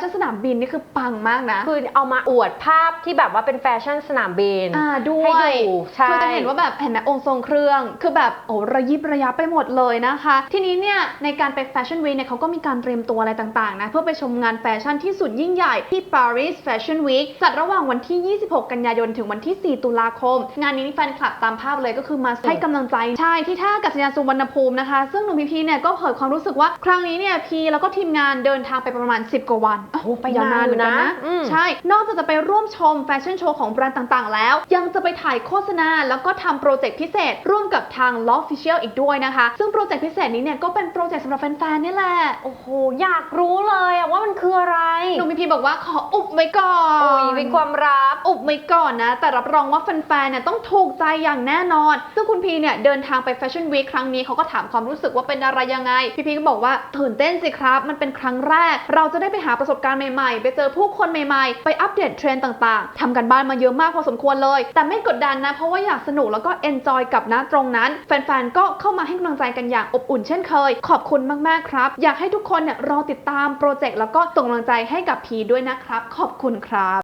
ชั่นสนามบินนี่คือปังมากนะ คือเอามาอวดภาพที่แบบว่าเป็นแฟชั่นสนามบินอ่าด้วยให้ดูใช่คือจะเห็นว่าแบบเห็นไหมองค์ทรงเครื่อง คือแบบโอ้ระยิบระยับไปหมดเลยนะคะ ทีนี้เนี่ยในการไปแฟชั่นวีคเนี่ยเขาก็มีการเตรียมตัวอะไรต่างๆนะเพื่อไปชมงานแฟชั่นที่สุดยิ่งใหญ่ที่ Paris Fashion Week จัดระหว่างวันที่ 26 กันยายนถึงวันที่ 4 ตุลาคม งานนี้นี่แฟนคลับตามภาพเลยก็คือมาให้กำลังใจใช่ที่ท่าอากาศยานสุวรรณภูมินะคะ ซึ่งหนุ่มพีพีเนี่ยก็เผยความรู้สึกว่าครั้งนี้เนี่ยพีแล้วก็ทีมงานเดินทางไปประมาณ 10 กว่าวันโอ้โหไปยาวนานเหมือนกันนานอยู่นะนะอืมใช่ นอกจากจะไปร่วมชมแฟชั่นโชว์ของแบรนด์ต่างๆ แล้ว ยังจะไปถ่ายโฆษณา แล้วก็ทำโปรเจกต์พิเศษ ร่วมกับทาง l o f f i c i a l อีกด้วยนะคะ ซึ่งโปรเจกต์พิเศษนี้เนี่ยก็เป็นโปรเจกต์สำหรับแฟนๆนี่แหละ โอ้โห อยากรู้เลยอะว่ามันคืออะไรหนุ่มพีพีบอกว่าขออุบไว้ก่อนโอ้ยเป็นความลับอุบไว้ก่อนนะ แต่รับรองว่าแฟนๆเนี่ยต้องถูกใจอย่างแน่นอน ซึ่งคุณพีเนี่ยเดินทางไปแฟชั่นวีคครั้งนี้เขาก็ถามความรู้สึกว่าเป็นอะไรยังไง พี่พีก็บอกว่าตื่นเต้นสิครับ มันเป็นครั้งแรก เราจะได้ไปหาประสสบการณ์ใหม่ๆ ไปเจอผู้คนใหม่ๆ ไปอัปเดตเทรนด์ต่างๆทำกันบ้านมาเยอะมากพอสมควรเลย แต่ไม่กดดันนะ เพราะว่าอยากสนุกแล้วก็เอนจอยกับนะตรงนั้น แฟนๆ ก็เข้ามาให้กำลังใจกันอย่างอบอุ่นเช่นเคย ขอบคุณมากๆครับ อยากให้ทุกคนเนี่ยรอติดตามโปรเจกต์แล้วก็ส่งกำลังใจให้กับพีด้วยนะครับ ขอบคุณครับ